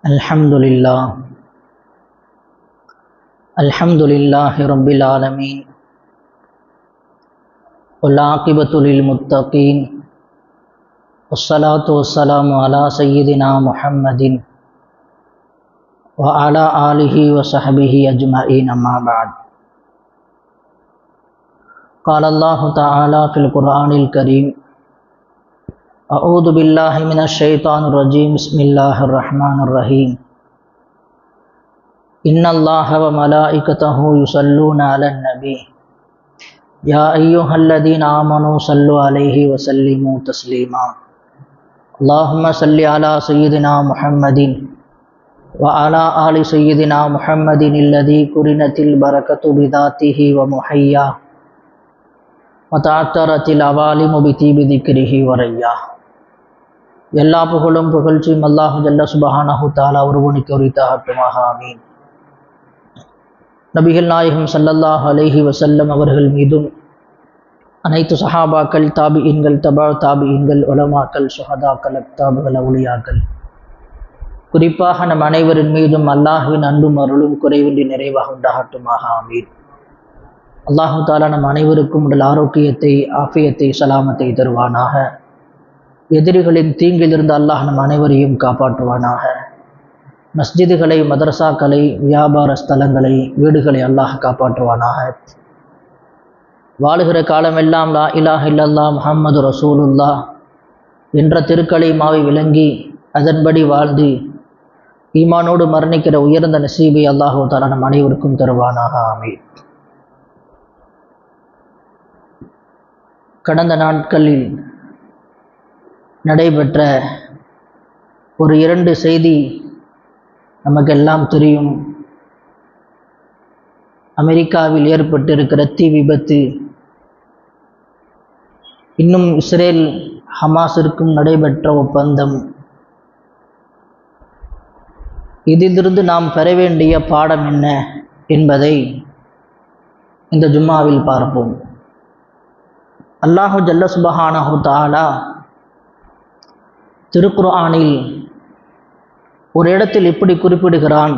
الحمد لله الحمد لله رب العالمين. والعاقبة للمتقين. والصلاة والسلام على سيدنا محمد وعلى آله وصحبه أجمعين أما بعد. قال الله تعالى في القرآن الكريم اعوذ باللہ من الشیطان الرجیم، بسم اللہ الرحمن الرحیم۔ ان اللہ و ملائکتہ یسلون علی النبی۔ یا ایوہ الذین آمنوا صلو علیہ وسلموا تسلیما۔ اللہم صلی علی سیدنا محمد وعلى آل سیدنا محمد الذي قرنت البرکت بذاته ومحیہ وتعترت العوالم بطیب ذکرہ وریہ எல்லா புகழும் புகழ்ச்சியும் அல்லாஹு ஜல்ல சுபஹானஹு தாலா ஒருவனுக்கு உரித்தாகட்டுமாக ஆமீன். நபிகள் நாயகம் சல்லல்லாஹ் அலைஹி வசல்லம் அவர்கள் மீதும் அனைத்து சஹாபாக்கள் தாபியின்கள் தபா தாபியின்கள் உலமாக்கள் சுஹதாக்கள் அக்தாபுகள் அவுளியாக்கள். குறிப்பாக நம் அனைவரின் மீதும் அல்லாஹுவின் அன்பும் அருளும் குறைவின்றி நிறைவாக உண்டாகட்டுமாக ஆமீன். அல்லாஹு தாலா நம் அனைவருக்கும் உடல் ஆரோக்கியத்தை ஆஃபியத்தை சலாமத்தை தருவானாக. எதிரிகளின் தீங்கிலிருந்து அல்லாஹ் நம் அனைவரையும் காப்பாற்றுவானாக. மஸ்ஜிதுகளை மதரசாக்களை வியாபார ஸ்தலங்களை வீடுகளை அல்லாஹ் காப்பாற்றுவானாக. வாழுகிற காலமெல்லாம் லா இலாஹ் இல்லல்லா முஹம்மது ரசூலுல்லா என்ற திருக்கலை மாவி விளங்கி அதன்படி வாழ்ந்து ஈமானோடு மரணிக்கிற உயர்ந்த நசீபை அல்லாஹு தாலா நம் அனைவருக்கும் தருவானாக. ஆமீன். கடந்த நாட்களில் நடைபெற்ற ஒரு இரண்டு செய்தி நமக்கெல்லாம் தெரியும். அமெரிக்காவில் ஏற்பட்டிருக்கிற தீ விபத்து இன்னும் இஸ்ரேல் ஹமாஸிற்கும் நடைபெற்ற ஒப்பந்தம். இதிலிருந்து நாம் பெற வேண்டிய பாடம் என்ன என்பதை இந்த ஜும்மாவில் பார்ப்போம். அல்லாஹு ஜல்ல சுபஹானஹு தாலா திருக்குர்ஆனில் ஒரு இடத்தில் இப்படி குறிப்பிடுகிறான்.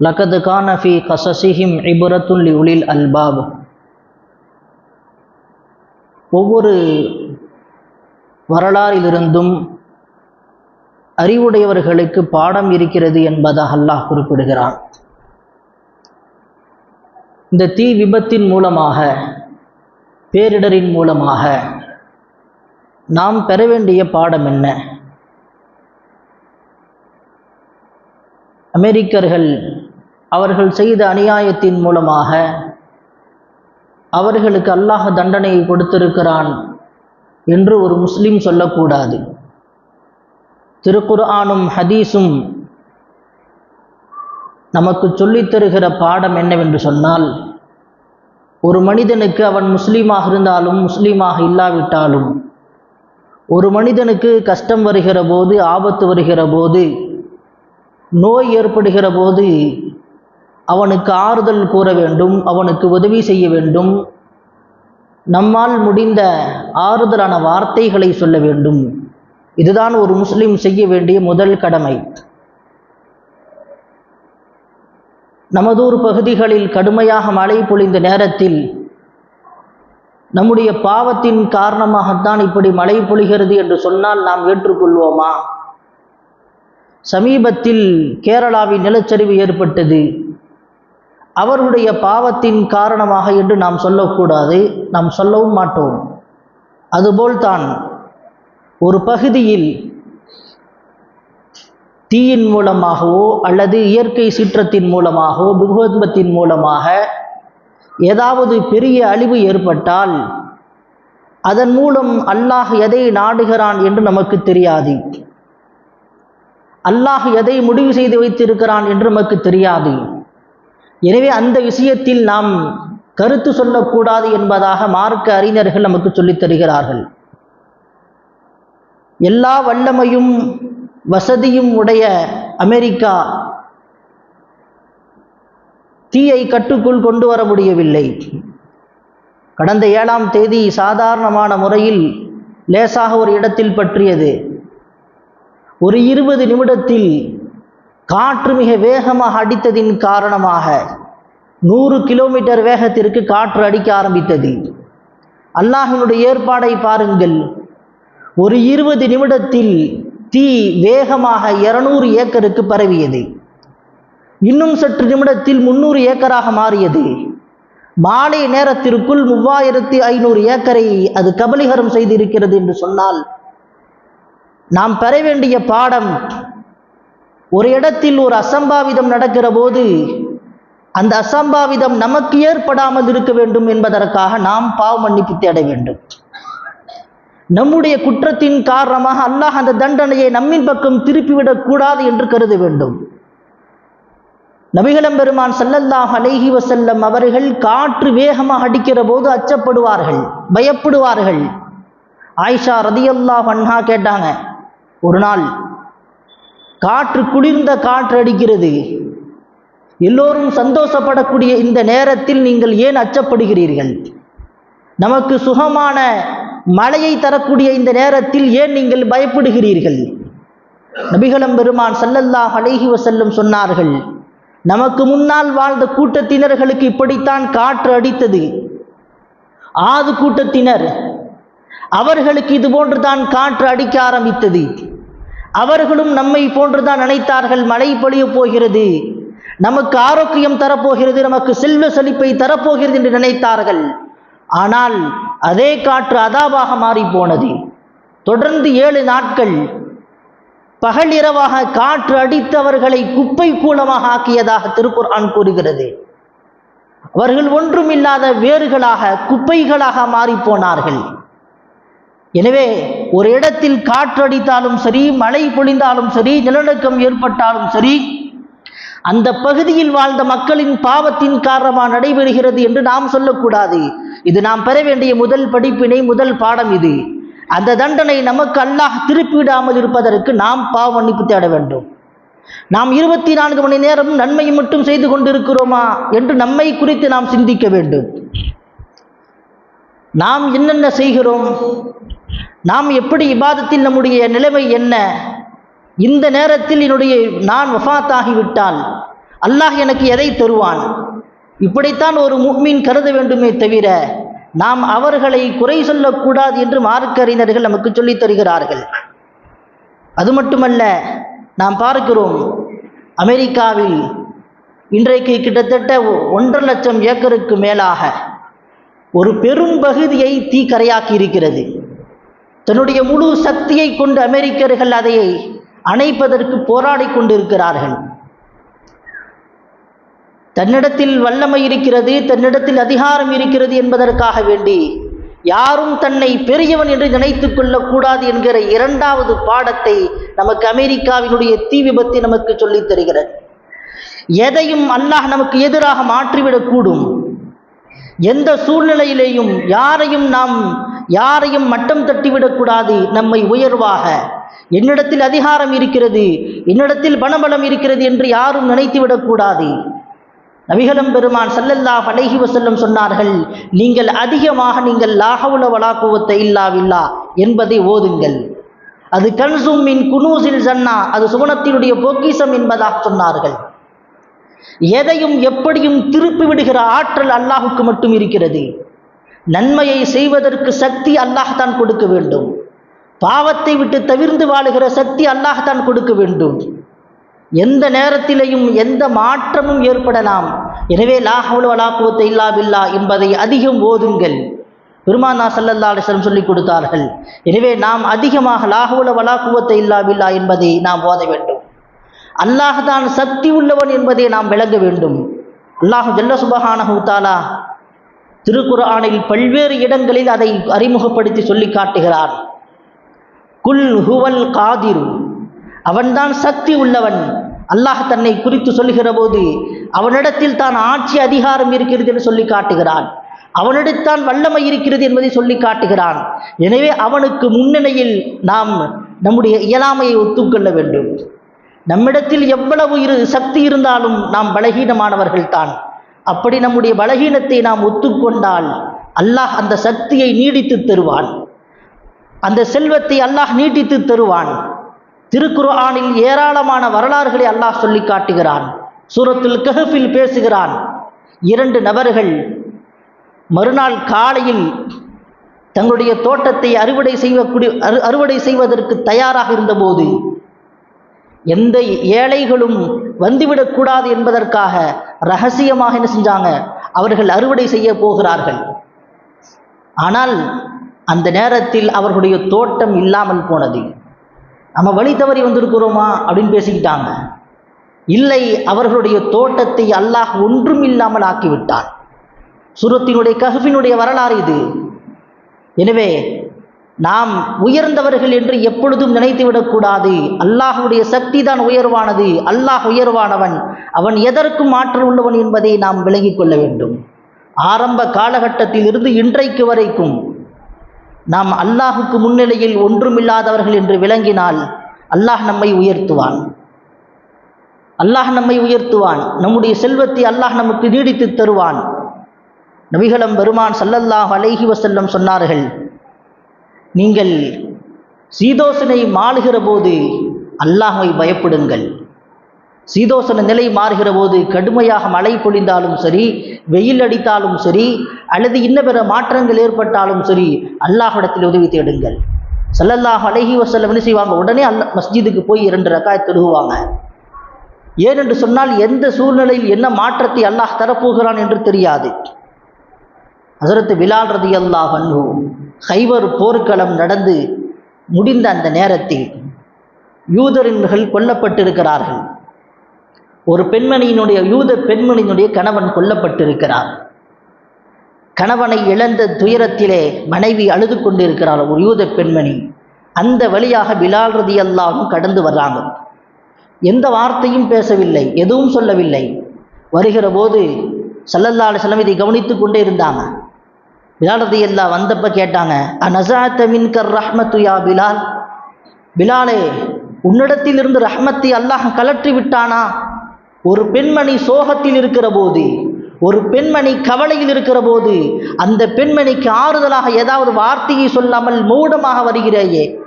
லக்கது கானஃபி கசசிஹிம் இபுரத்துல் உலில் அல்பாப். ஒவ்வொரு வரலாறிலிருந்தும் அறிவுடையவர்களுக்கு பாடம் இருக்கிறது என்பதாக அல்லாஹ் குறிப்பிடுகிறான். இந்த தீ விபத்தின் மூலமாக பேரிடரின் மூலமாக நாம் பெற வேண்டிய பாடம் என்ன? அமெரிக்கர்கள் அவர்கள் செய்த அநியாயத்தின் மூலமாக அவர்களுக்கு அல்லாஹ் தண்டனையை கொடுத்திருக்கிறான் என்று ஒரு முஸ்லீம் சொல்லக்கூடாது. திருக்குர்ஆனும் ஹதீஸும் நமக்கு சொல்லித் தருகிற பாடம் என்னவென்று சொன்னால் ஒரு மனிதனுக்கு அவன் முஸ்லீமாக இருந்தாலும் முஸ்லீமாக இல்லாவிட்டாலும் ஒரு மனிதனுக்கு கஷ்டம் வருகிற போது ஆபத்து வருகிற போது நோய் ஏற்படுகிற போது அவனுக்கு ஆறுதல் கூற வேண்டும் அவனுக்கு உதவி செய்ய வேண்டும். நம்மால் முடிந்த ஆறுதலான வார்த்தைகளை சொல்ல வேண்டும். இதுதான் ஒரு முஸ்லீம் செய்ய வேண்டிய முதல் கடமை. நமதூர் பகுதிகளில் கடுமையாக மழை பொழிந்த நேரத்தில் நம்முடைய பாவத்தின் காரணமாகத்தான் இப்படி மழை பொழிகிறது என்று சொன்னால் நாம் ஏற்றுக்கொள்வோமா? சமீபத்தில் கேரளாவில் நிலச்சரிவு ஏற்பட்டது. அவருடைய பாவத்தின் காரணமாக என்று நாம் சொல்லக்கூடாது. நாம் சொல்லவும் மாட்டோம். அதுபோல்தான் ஒரு பகுதியில் தீயின் மூலமாகவோ அல்லது இயற்கை சீற்றத்தின் மூலமாகவோ பூகம்பத்தின் மூலமாக ஏதாவது பெரிய அழிவு ஏற்பட்டால் அதன் மூலம் அல்லாஹ் எதை நாடுகிறான் என்று நமக்கு தெரியாது. அல்லாஹ் எதை முடிவு செய்து வைத்திருக்கிறான் என்று நமக்கு தெரியாது. எனவே அந்த விஷயத்தில் நாம் கருத்து சொல்லக்கூடாது என்பதாக மார்க்க அறிஞர்கள் நமக்கு சொல்லித் தருகிறார்கள். எல்லா வல்லமையும் வசதியும் உடைய அமெரிக்கா தீயை கட்டுக்குள் கொண்டு வர முடியவில்லை. கடந்த ஏழாம் தேதி சாதாரணமான முறையில் லேசாக ஒரு இடத்தில் பற்றியது. ஒரு இருபது நிமிடத்தில் காற்று மிக வேகமாக அடித்ததின் காரணமாக நூறு கிலோமீட்டர் வேகத்திற்கு காற்று அடிக்க ஆரம்பித்தது. அல்லாஹினுடைய ஏற்பாடை பாருங்கள். ஒரு இருபது நிமிடத்தில் தீ வேகமாக இருநூறு ஏக்கருக்கு பரவியது. இன்னும் சற்று நிமிடத்தில் முன்னூறு ஏக்கராக மாறியது. மாலை நேரத்திற்குள் மூவாயிரத்தி ஐநூறு ஏக்கரை அது கபலீகரம் செய்திருக்கிறது என்று சொன்னால் நாம் பெற வேண்டிய பாடம் ஒரு இடத்தில் ஒரு அசம்பாவிதம் நடக்கிற போது அந்த அசம்பாவிதம் நமக்கு ஏற்படாமல் இருக்க வேண்டும் என்பதற்காக நாம் பாவ மன்னிப்பு தேட வேண்டும். நம்முடைய குற்றத்தின் காரணமாக அல்லாஹ் அந்த தண்டனையை நம்மின் பக்கம் திருப்பிவிடக் கூடாது என்று கருத வேண்டும். நபிகளம் பெருமான் சல்லல்லாஹ் அலைஹி வசல்லம் அவர்கள் காற்று வேகமாக அடிக்கிற போது அச்சப்படுவார்கள் பயப்படுவார்கள். ஆயிஷா ரதியல்லாஹ் அன்ஹா கேட்டாங்க ஒரு நாள் காற்று குளிர்ந்த காற்று அடிக்கிறது. எல்லோரும் சந்தோஷப்படக்கூடிய இந்த நேரத்தில் நீங்கள் ஏன் அச்சப்படுகிறீர்கள்? நமக்கு சுகமான மழையை தரக்கூடிய இந்த நேரத்தில் ஏன் நீங்கள் பயப்படுகிறீர்கள்? நபிகளம் பெருமான் சல்லல்லாஹ் அலைஹி வசல்லம் சொன்னார்கள் நமக்கு முன்னால் வாழ்ந்த கூட்டத்தினர்களுக்கு இப்படித்தான் காற்று அடித்தது. ஆது கூட்டத்தினர் அவர்களுக்கு இது போன்றுதான் காற்று அடிக்க ஆரம்பித்தது. அவர்களும் நம்மை போன்றுதான் நினைத்தார்கள் மழை பொழிய போகிறது. நமக்கு ஆரோக்கியம் தரப்போகிறது நமக்கு செல்வ செழிப்பை தரப்போகிறது என்று நினைத்தார்கள். ஆனால் அதே காற்று அதாவாக மாறி போனது. தொடர்ந்து ஏழு நாட்கள் பகல் இரவாக காற்று அடித்தவர்களை குப்பை கூலமாக ஆக்கியதாக திருக்குர்ஆன் கூறுகிறது. அவர்கள் ஒன்றுமில்லாத வேர்களாக குப்பைகளாக மாறி போனார்கள் எனவே ஒரு இடத்தில் காற்று அடித்தாலும் சரி மழை பொழிந்தாலும் சரி நிலநடுக்கம் ஏற்பட்டாலும் சரி அந்த பகுதியில் வாழ்ந்த மக்களின் பாவத்தின் காரணமாக நடைபெறுகிறது என்று நாம் சொல்லக்கூடாது. இது நாம் பெற வேண்டிய முதல் படிப்பினை முதல் பாடம் இது. அந்த தண்டனை நமக்கு அல்லாஹ் திருப்பிவிடாமல் இருப்பதற்கு நாம் பாவ மன்னிப்பு தேட வேண்டும். நாம் இருபத்தி நான்கு மணி நேரம் நன்மையை மட்டும் செய்து கொண்டிருக்கிறோமா என்று நம்மை குறித்து நாம் சிந்திக்க வேண்டும். நாம் என்னென்ன செய்கிறோம்? நாம் எப்படி இபாதத்தில் நம்முடைய நிலைமை என்ன? இந்த நேரத்தில் என்னுடைய நான் வஃத்தாகிவிட்டால் அல்லாஹ் எனக்கு எதை தருவான்? இப்படித்தான் ஒரு முக்மீன் கருத வேண்டுமே தவிர நாம் அவர்களை குறை சொல்லக்கூடாது என்று மார்க்கறிஞர்கள் நமக்கு சொல்லித் தருகிறார்கள். அது மட்டுமல்ல நாம் பார்க்கிறோம் அமெரிக்காவில் இன்றைக்கு கிட்டத்தட்ட ஒன்றரை லட்சம் ஏக்கருக்கு மேலாக ஒரு பெரும் பகுதியை தீக்கரையாக்கி இருக்கிறது. தன்னுடைய முழு சக்தியை கொண்டு அமெரிக்கர்கள் அதை அணைப்பதற்கு போராடி கொண்டிருக்கிறார்கள். தன்னிடத்தில் வல்லமை இருக்கிறது தன்னிடத்தில் அதிகாரம் இருக்கிறது என்பதற்காக வேண்டி யாரும் தன்னை பெரியவன் என்று நினைத்து கொள்ளக்கூடாது என்கிற இரண்டாவது பாடத்தை நமக்கு அமெரிக்காவினுடைய தீ விபத்து நமக்கு சொல்லித் தருகிறது. எதையும் அல்லாஹ் நமக்கு எதிராக மாற்றிவிடக்கூடும் எந்த சூழ்நிலையிலேயும் யாரையும் நாம் யாரையும் மட்டம் தட்டிவிடக்கூடாது நம்மை உயர்வாக என்னிடத்தில் அதிகாரம் இருக்கிறது என்னிடத்தில் பணபலம் இருக்கிறது என்று யாரும் நினைத்து விடக்கூடாது நபிகளும் பெருமான் சல்லல்லாஹ் படைகி வஸல்லம் சொன்னார்கள் நீங்கள் அதிகமாக நீங்கள் லாகவுல வலாக்குவத்தை இல்லாவில்லா என்பதை ஓதுங்கள். அது கன்சும் மின் குனூசில் ஜன்னா அது சுவனத்தினுடைய பொக்கிசம் என்பதாக சொன்னார்கள். எதையும் எப்படியும் திருப்பி விடுகிற ஆற்றல் அல்லாஹுக்கு மட்டும் இருக்கிறது. நன்மையை செய்வதற்கு சக்தி அல்லாஹ்தான் கொடுக்க வேண்டும். பாவத்தை விட்டு தவிர்ந்து வாழுகிற சக்தி அல்லாஹ்தான் கொடுக்க வேண்டும். எந்த நேரத்திலையும் எந்த மாற்றமும் ஏற்படலாம். எனவே லாஹவுல் வலாக்குவத்தை இல்லா பில்லா என்பதை அதிகம் ஓதுங்கள். பெருமானா சல்லல்லா அலிஸ்லம் சொல்லிக் கொடுத்தார்கள். எனவே நாம் அதிகமாக லாஹவுல வலாக்குவத்தை இல்லா பில்லா என்பதை நாம் ஓத வேண்டும். அல்லாஹ் தான் சக்தி உள்ளவன் என்பதை நாம் விளங்க வேண்டும். அல்லாஹ் ஜல்ல சுபஹானஹு தாலா திருக்குர்ஆனில் பல்வேறு இடங்களில் அதை அறிமுகப்படுத்தி சொல்லி காட்டுகிறார் குல் ஹுவல் காதிரு. அவன்தான் சக்தி உள்ளவன். அல்லாஹ் தன்னை குறித்து சொல்லுகிற போது அவனிடத்தில் தான் ஆட்சி அதிகாரம் இருக்கிறது என்று சொல்லி காட்டுகிறான். அவனிடத்தான் வல்லமை இருக்கிறது என்பதை சொல்லி காட்டுகிறான். எனவே அவனுக்கு முன்னணியில் நாம் நம்முடைய இயலாமையை ஒத்துக்கொள்ள வேண்டும். நம்மிடத்தில் எவ்வளவு இரு சக்தி இருந்தாலும் நாம் பலகீனமானவர்கள் தான். அப்படி நம்முடைய பலகீனத்தை நாம் ஒத்துக்கொண்டால் அல்லாஹ் அந்த சக்தியை நீடித்து தருவான். அந்த செல்வத்தை அல்லாஹ் நீட்டித்து தருவான். திருக்குர்ஆனில் ஏராளமான வரலாறுகளை அல்லாஹ் சொல்லி காட்டுகிறான். சூரத்துல் கஹஃபில் பேசுகிறான். இரண்டு நபர்கள் மறுநாள் காலையில் தங்களுடைய தோட்டத்தை அறுவடை செய்யக்கூடிய அறு அறுவடை செய்வதற்கு தயாராக இருந்தபோது எந்த ஏழைகளும் வந்துவிடக்கூடாது என்பதற்காக ரகசியமாக என்ன செஞ்சாங்க? அவர்கள் அறுவடை செய்ய போகிறார்கள். ஆனால் அந்த நேரத்தில் அவர்களுடைய தோட்டம் இல்லாமல் போனது. நம்ம வழி தவறி வந்திருக்கிறோமா அப்படின்னு பேசிக்கிட்டாங்க. இல்லை அவர்களுடைய தோட்டத்தை அல்லாஹ் ஒன்றும் இல்லாமல் ஆக்கிவிட்டான். சுரத்தினுடைய கஹபினுடைய வரலாறு இது. எனவே நாம் உயர்ந்தவர்கள் என்று எப்பொழுதும் நினைத்துவிடக்கூடாது அல்லாஹுடைய சக்தி தான் உயர்வானது. அல்லாஹ் உயர்வானவன். அவன் எதற்கும் ஆற்றல் உள்ளவன் என்பதை நாம் விளங்கிக் கொள்ள வேண்டும். ஆரம்ப காலகட்டத்தில் இருந்து இன்றைக்கு வரைக்கும் நாம் அல்லாஹுக்கு முன்னிலையில் ஒன்றுமில்லாதவர்கள் என்று விளங்கினால் அல்லாஹ் நம்மை உயர்த்துவான். அல்லாஹ் நம்மை உயர்த்துவான். நம்முடைய செல்வத்தை அல்லாஹ் நமக்கு நீடித்து தருவான். நபிகளம் பெருமான் சல்லல்லாஹ் அலைஹி வசல்லம் சொன்னார்கள் நீங்கள் சீதோசனை மாளுகிற போது அல்லாஹை பயப்படுங்கள். சீதோசன நிலை மாறுகிற போது கடுமையாக மழை பொழிந்தாலும் சரி வெயில் அடித்தாலும் சரி அல்லது இன்ன பிற மாற்றங்கள் ஏற்பட்டாலும் சரி அல்லாஹிடத்தில் உதவி தேடுங்கள். சல்லல்லாஹ் அலஹி வசல்லம் என்ன செய்வாங்க? உடனே அல்ல மஸ்ஜிதுக்கு போய் இரண்டு ரக்காய் தொழுகுவாங்க. ஏனென்று சொன்னால் எந்த சூழ்நிலையில் என்ன மாற்றத்தை அல்லாஹ் தரப்போகிறான் என்று தெரியாது. ஹசரத்து பிலால் ரதி அல்லாஹ் அன்பு ஹைவர் போர்க்களம் நடந்து முடிந்த அந்த நேரத்தில் யூதரின்கள் கொல்லப்பட்டிருக்கிறார்கள். ஒரு பெண்மணியினுடைய யூத பெண்மணியினுடைய கணவன் கொல்லப்பட்டிருக்கிறார். கணவனை இழந்த துயரத்திலே மனைவி அழுது கொண்டிருக்கிறார் ஒரு யூத பெண்மணி. அந்த வழியாக பிலால் ரதி அல்லாவும் கடந்து வர்றாங்க. எந்த வார்த்தையும் பேசவில்லை எதுவும் சொல்லவில்லை. வருகிற போது சல்லல்லா அலிஸ்லாம் இதை கவனித்து கொண்டே இருந்தாங்க. பிலால் ரதி அல்லா வந்தப்ப கேட்டாங்க அனசாத்த கர் ரஹ்மத்து யா பிலால்? பிலாலே உன்னிடத்திலிருந்து ரஹ்மத்தை அல்லாஹ் கலற்றி விட்டானா ஒரு பெண்மணி சோகத்தில் இருக்கிற போது ஒரு பெண்மணி கவலையில் இருக்கிற போது அந்த பெண்மணிக்கு ஆறுதலாக ஏதாவது வார்த்தையை சொல்லாமல் மூடமாக வருகிறாயே.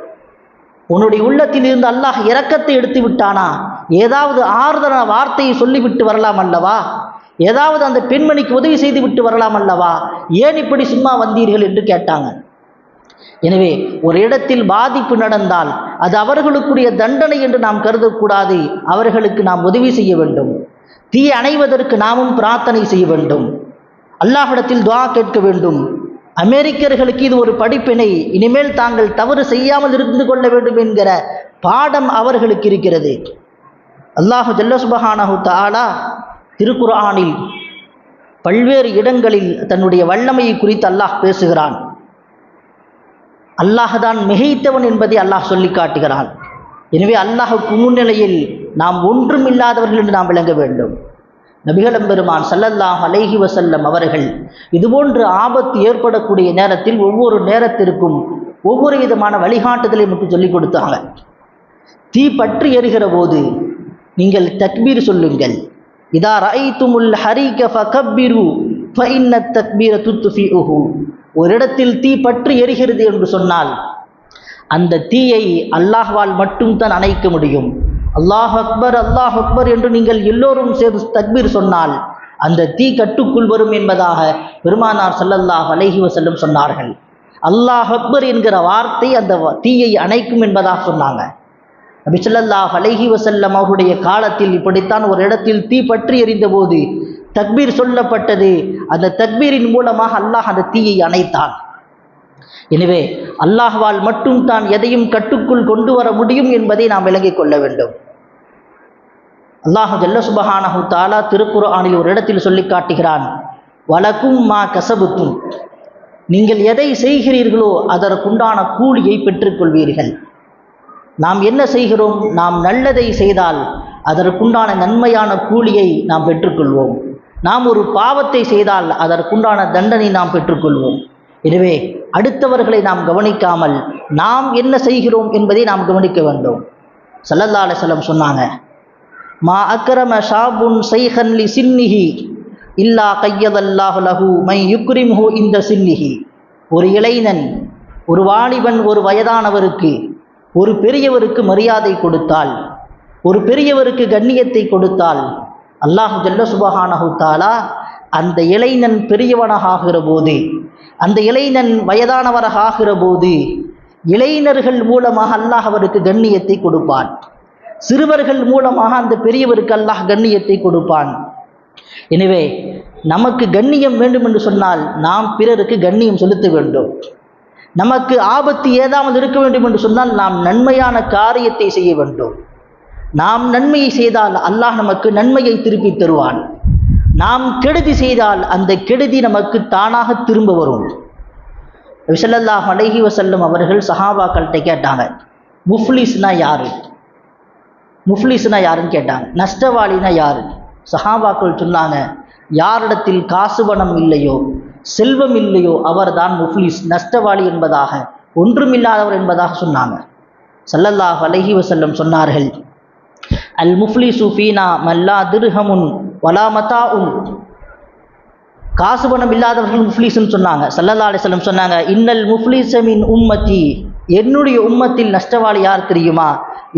உன்னுடைய உள்ளத்தில் இருந்து அல்லாஹ் இரக்கத்தை எடுத்து விட்டானா? ஏதாவது ஆறுதலான வார்த்தையை சொல்லிவிட்டு வரலாம் அல்லவா? ஏதாவது அந்த பெண்மணிக்கு உதவி செய்து விட்டு வரலாம் அல்லவா? ஏன் இப்படி சும்மா வந்தீர்கள் என்று கேட்டாங்க. எனவே ஒரு இடத்தில் பாதிப்பு நடந்தால் அது அவர்களுக்குரிய தண்டனை என்று நாம் கருதக்கூடாது. அவர்களுக்கு நாம் உதவி செய்ய வேண்டும். தீ அணைவதற்கு நாமும் பிரார்த்தனை செய்ய வேண்டும். அல்லாஹிடத்தில் துவா கேட்க வேண்டும். அமெரிக்கர்களுக்கு இது ஒரு படிப்பினை. இனிமேல் தாங்கள் தவறு செய்யாமல் இருந்து கொள்ள வேண்டும் என்கிற பாடம் அவர்களுக்கு இருக்கிறது. அல்லாஹு ஜல்லசுபஹானஹு தாலா திருக்குர்ஆனில் பல்வேறு இடங்களில் தன்னுடைய வல்லமையை குறித்து அல்லாஹ் பேசுகிறான். அல்லாஹ் தான் மிகைத்தவன் என்பதை அல்லாஹ் சொல்லி காட்டுகிறான். எனவே அல்லாஹுக்கு முன்னிலையில் நாம் ஒன்றும் இல்லாதவர்கள் என்று நாம் விளங்க வேண்டும். நபிகளம் பெருமான் சல்லல்லாஹ் அலைஹி வசல்லம் அவர்கள் இதுபோன்று ஆபத்து ஏற்படக்கூடிய நேரத்தில் ஒவ்வொரு நேரத்திற்கும் ஒவ்வொரு விதமான வழிகாட்டுதலை நமக்கு சொல்லிக் கொடுத்தாங்க. தீ பற்றி எறுகிற போது நீங்கள் தக்பீர் சொல்லுங்கள். இதா ரைத்துமுல் ஹரிக ஃபகப்பிரு ஃபைன்ன தக்பீர துத்துஃபிஉஹு. ஒரு இடத்தில் தீ பற்றி எரிகிறது என்று சொன்னால் அந்த தீயை அல்லாஹ்வால் மட்டும்தான் அணைக்க முடியும். அல்லாஹ் அக்பர் அல்லாஹ் அக்பர் என்று நீங்கள் எல்லோரும் சேர்ந்து தக்பீர் சொன்னால் அந்த தீ கட்டுக்குள் வரும் என்பதாக பெருமானார் சல்லல்லாஹ் அலஹி வசல்லம் சொன்னார்கள். அல்லாஹ் அக்பர் என்கிற வார்த்தை அந்த வ- தீயை அணைக்கும் என்பதாக சொன்னாங்க. நபி ஸல்லல்லாஹு அலைஹி வஸல்லம் அவருடைய காலத்தில் இப்படித்தான் ஒரு இடத்தில் தீ பற்றி எறிந்தபோது தக்பீர் சொல்லப்பட்டது. அந்த தக்பீரின் மூலமாக அல்லாஹ் அந்த தீயை அணைத்தான். எனவே அல்லாஹ்வால் மட்டும் தான் எதையும் கட்டுக்குள் கொண்டு வர முடியும் என்பதை நாம் விளங்கிக் கொள்ள வேண்டும். அல்லாஹு ஜல்ல சுபஹானஹு தாலா திருக்குர்ஆனில் ஒரு இடத்தில் சொல்லி காட்டுகிறான். வலக்கும் மா கசபுத்தும். நீங்கள் எதை செய்கிறீர்களோ அதற்குண்டான கூலியை பெற்றுக்கொள்வீர்கள். நாம் என்ன செய்கிறோம்? நாம் நல்லதை செய்தால் அதற்குண்டான நன்மையான கூலியை நாம் பெற்றுக்கொள்வோம். நாம் ஒரு பாவத்தை செய்தால் அதற்குண்டான தண்டனை நாம் பெற்றுக்கொள்வோம். எனவே அடுத்தவர்களை நாம் கவனிக்காமல் நாம் என்ன செய்கிறோம் என்பதை நாம் கவனிக்க வேண்டும். சல்லல்லா அலைஹிஸ்ஸலாம் சொன்னாங்க மா அக்கரம ஷாபுன் சைஹன்லி சின்னிஹி இல்லா கையதல்லாஹு லஹு மை யுக்ரிம்ஹு இந்த சின்னிஹி. ஒரு இளைஞன் ஒரு வாலிபன் ஒரு வயதானவருக்கு ஒரு பெரியவருக்கு மரியாதை கொடுத்தால் ஒரு பெரியவருக்கு கண்ணியத்தை கொடுத்தால் அல்லாஹு ஜல்ல சுபஹானஹு தாலா அந்த இளைஞன் பெரியவனாக ஆகிற போது அந்த இளைஞன் வயதானவராக ஆகிற போது இளைஞர்கள் மூலமாக அல்லாஹ் அவருக்கு கண்ணியத்தை கொடுப்பான். சிறுவர்கள் மூலமாக அந்த பெரியவருக்கு அல்லாஹ் கண்ணியத்தை கொடுப்பான். எனவே நமக்கு கண்ணியம் வேண்டும் என்று சொன்னால் நாம் பிறருக்கு கண்ணியம் செலுத்த வேண்டும். நமக்கு ஆபத்து ஏதாவது இருக்க வேண்டும் என்று சொன்னால் நாம் நன்மையான காரியத்தை செய்ய வேண்டும். நாம் நன்மையை செய்தால் அல்லாஹ் நமக்கு நன்மையை திருப்பி தருவான். நாம் கெடுதி செய்தால் அந்த கெடுதி நமக்கு தானாக திரும்ப வரும். விசல்லல்லாஹ் அலைஹி வசல்லம் அவர்கள் சஹாபாக்கள்கிட்ட கேட்டாங்க முஃப்லிஸ்னா யாரு? முஃப்லிஸ்னா யாருன்னு கேட்டாங்க நஷ்டவாளினா யாரு? சஹாபாக்கள் சொன்னாங்க யாரிடத்தில் காசு பணம் இல்லையோ செல்வம் இல்லையோ அவர்தான் முஃப்லிஸ் நஷ்டவாளி என்பதாக ஒன்றுமில்லாதவர் என்பதாக சொன்னாங்க. சல்லல்லாஹ் அலஹி வசல்லம் சொன்னார்கள் அல் முஃப்லி சுஃபீனா மல்லா திருஹமுன் வலா மதாஉன் காசு பணம் இல்லாதவர்கள் முஃப்லீஸ்னு சொன்னாங்க. சல்லல்லா அலிஸ்லம் சொன்னாங்க இன்னல் முஃப்லீசமின் உம்மத்தி. என்னுடைய உம்மத்தில் நஷ்டவாளி யார் தெரியுமா?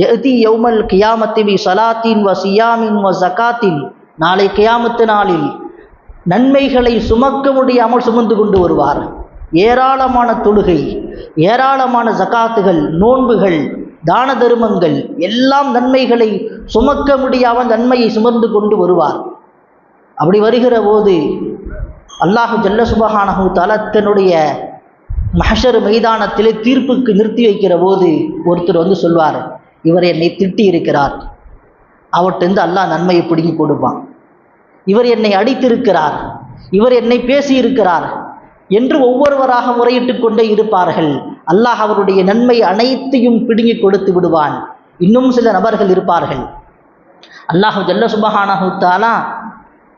எதி யௌமல் கியாமத்திவி சலாத்தின் வ சியாமின் வ ஜகாத்தின் நாளை கியாமத்து நாளில் நன்மைகளை சுமக்க முடியாமல் சுமந்து கொண்டு வருவார். ஏராளமான தொழுகை ஏராளமான ஜகாத்துகள் நோன்புகள் தான தருமங்கள் எல்லாம் நன்மைகளை சுமக்க முடியாமல் நன்மையை சுமர்ந்து கொண்டு வருவார். அப்படி வருகிற போது அல்லாஹு ஜல்ல சுபஹானஹு தாலா தன்னுடைய மைதானத்திலே தீர்ப்புக்கு நிறுத்தி வைக்கிற போது ஒருத்தர் வந்து சொல்வார் இவர் என்னை திட்டி இருக்கிறார். அவர்கிட்ட அல்லாஹ் நன்மையை பிடுங்கி கொடுப்பான். இவர் என்னை அடித்திருக்கிறார். இவர் என்னை பேசியிருக்கிறார். என்று ஒவ்வொருவராக முறையிட்டு கொண்டே இருப்பார்கள். அல்லாஹ் அவருடைய நன்மை அனைத்தையும் பிடுங்கி கொடுத்து விடுவான். இன்னும் சில நபர்கள் இருப்பார்கள். அல்லாஹு ஜல்ல சுபஹானஹு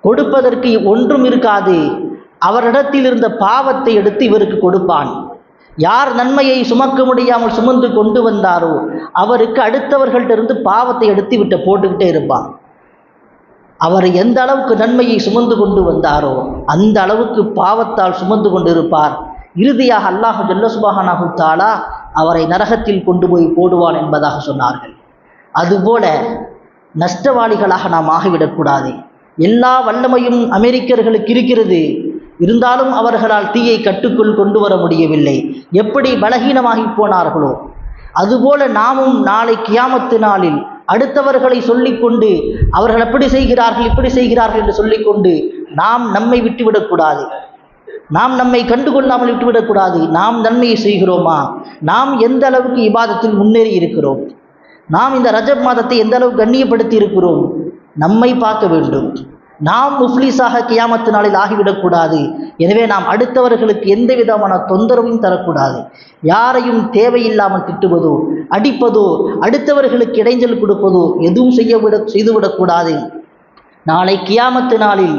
கொடுப்பதற்கு ஒன்றும் இருக்காது. அவரிடத்தில் இருந்த பாவத்தை எடுத்து இவருக்கு கொடுப்பான். யார் நன்மையை சுமக்க முடியாமல் சுமந்து கொண்டு வந்தாரோ அவருக்கு அடுத்தவர்கள்ட்ட பாவத்தை எடுத்து விட்டு போட்டுக்கிட்டே இருப்பான். அவர் எந்த அளவுக்கு நன்மையை சுமந்து கொண்டு வந்தாரோ அந்த அளவுக்கு பாவத்தால் சுமந்து கொண்டிருப்பார். இறுதியாக அல்லாஹு ஜல்லசுபாஹனாஹு தாலா அவரை நரகத்தில் கொண்டு போய் போடுவான் என்பதாக சொன்னார்கள். அதுபோல நஷ்டவாளிகளாக நாம் ஆகிவிடக்கூடாது எல்லா வல்லமையும் அமெரிக்கர்களுக்கு இருக்கிறது. இருந்தாலும் அவர்களால் தீயை கட்டுக்குள் கொண்டு வர முடியவில்லை. எப்படி பலகீனமாகி போனார்களோ. அதுபோல நாமும் நாளை கியாமத்து நாளில் அடுத்தவர்களை சொல்லிக்கொண்டு அவர்கள் எப்படி செய்கிறார்கள் இப்படி செய்கிறார்கள் என்று சொல்லிக்கொண்டு நாம் நம்மை விட்டுவிடக்கூடாது. நாம் நம்மை கண்டுகொள்ளாமல் விட்டுவிடக்கூடாது. நாம் நன்மையை செய்கிறோமா? நாம் எந்த அளவுக்கு இபாதத்தில் முன்னேறி இருக்கிறோம்? நாம் இந்த ரஜப் மாதத்தை எந்த அளவுக்கு கண்ணியப்படுத்தி இருக்கிறோம்? நம்மை பார்க்க வேண்டும். நாம் முஃப்லீஸாக கியாமத்து நாளில் ஆகிவிடக்கூடாது. எனவே நாம் அடுத்தவர்களுக்கு எந்த விதமான தொந்தரவும் தரக்கூடாது. யாரையும் தேவையில்லாமல் திட்டுவதோ அடிப்பதோ அடுத்தவர்களுக்கு இடைஞ்சல் கொடுப்பதோ எதுவும் செய்யவிட செய்துவிடக்கூடாது. நாளை கியாமத்து நாளில்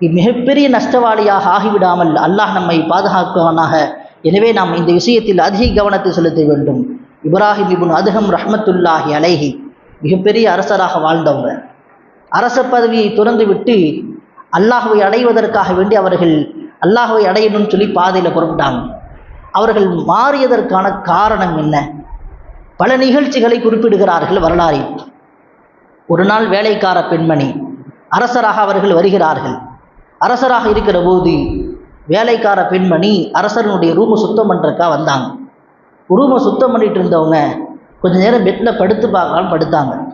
மிகப்பெரிய நஷ்டவாளியாக ஆகிவிடாமல் அல்லாஹ் நம்மை பாதுகாக்குவானாக எனவே நாம் இந்த விஷயத்தில் அதிக கவனத்தை செலுத்த வேண்டும். இப்ராஹிம் இபுன் அதுகம் ரஹமத்துல்லாஹி அலைஹி மிகப்பெரிய அரசராக வாழ்ந்தவங்க அரச பதவியை துறந்துவிட்டு அல்லாஹுவை அடைவதற்காக வேண்டி அவர்கள் அல்லாஹுவை அடையணும்னு சொல்லி பாதையில் புறப்பட்டாங்க. அவர்கள் மாறியதற்கான காரணம் என்ன? பல நிகழ்ச்சிகளை குறிப்பிடுகிறார்கள் வரலாறில். ஒரு நாள் வேலைக்கார பெண்மணி அரசராக அவர்கள் வருகிறார்கள். அரசராக இருக்கிற போது வேலைக்கார பெண்மணி அரசனுடைய ரூமை சுத்தம் பண்ணுறக்கா வந்தாங்க. ரூமை சுத்தம் பண்ணிட்டு இருந்தவங்க கொஞ்ச நேரம் பெட்டில் படுத்து பார்க்கலாம் படுத்தாங்க.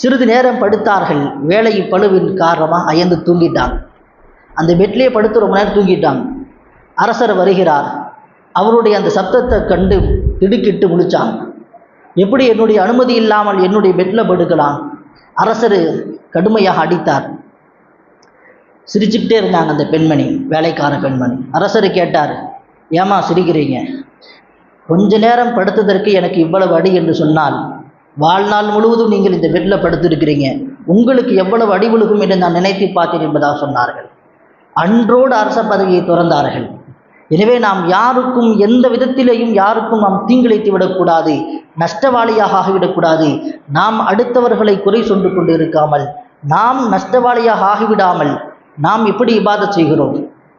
சிறிது நேரம் படுத்தார்கள். வேலை பழுவின் காரணமாக அயந்து தூங்கிட்டாங்க அந்த பெட்லேயே படுத்து ரொம்ப நேரம் தூங்கிட்டாங்க அரசர் வருகிறார். அவருடைய அந்த சப்தத்தை கண்டு திடுக்கிட்டு முழிச்சாங்க எப்படி என்னுடைய அனுமதி இல்லாமல் என்னுடைய பெட்டில் படுக்கலாம்? அரசர் கடுமையாக அடித்தார். சிரிச்சுக்கிட்டே இருந்தாங்க அந்த பெண்மணி வேலைக்கார பெண்மணி. அரசர் கேட்டார் ஏமா சிரிக்கிறீங்க? கொஞ்ச நேரம் படுத்ததற்கு எனக்கு இவ்வளவு அடி என்று சொன்னால் வாழ்நாள் முழுவதும் நீங்கள் இந்த பெட்டில் படுத்திருக்கிறீங்க. உங்களுக்கு எவ்வளவு அடி விழுகும் என்று நான் நினைத்து பார்த்தேன் என்பதாக சொன்னார்கள். அன்றோடு அரச பதவியை துறந்தார்கள். எனவே நாம் யாருக்கும் எந்த விதத்திலேயும் யாருக்கும் நாம் தீங்கிழைத்து விடக்கூடாது நஷ்டவாளியாக ஆகிவிடக்கூடாது. நாம் அடுத்தவர்களை குறை சொண்டு கொண்டு இருக்காமல் நாம் நஷ்டவாளியாக ஆகிவிடாமல் நாம் எப்படி இபாதத் செய்கிறோம்.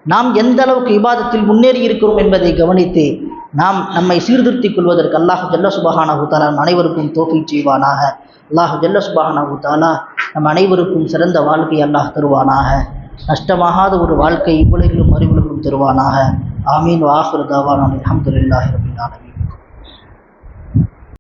நாம் எந்த அளவுக்கு இபாதத்தில் முன்னேறி இருக்கிறோம் என்பதை கவனித்து நாம் நம்மை சீர்திருத்திக் கொள்வதற்கு அல்லாஹ் ஜல்ல சுபஹானா ஹூத்தாலா நம் அனைவருக்கும் தோஃபி செய்வானாக. அல்லாஹ் ஜல்ல சுபஹானா ஹூத்தாலா நம் அனைவருக்கும் சிறந்த வாழ்க்கை அல்லாஹ் தருவானாக. நஷ்டமாகாத ஒரு வாழ்க்கை இவ்வளவிலும் அறிவுலகிலும் தருவானாக. ஆமீன். வாஹுர் தாவான். அலமதுல்லாஹி ரபில் ஆலமீன்.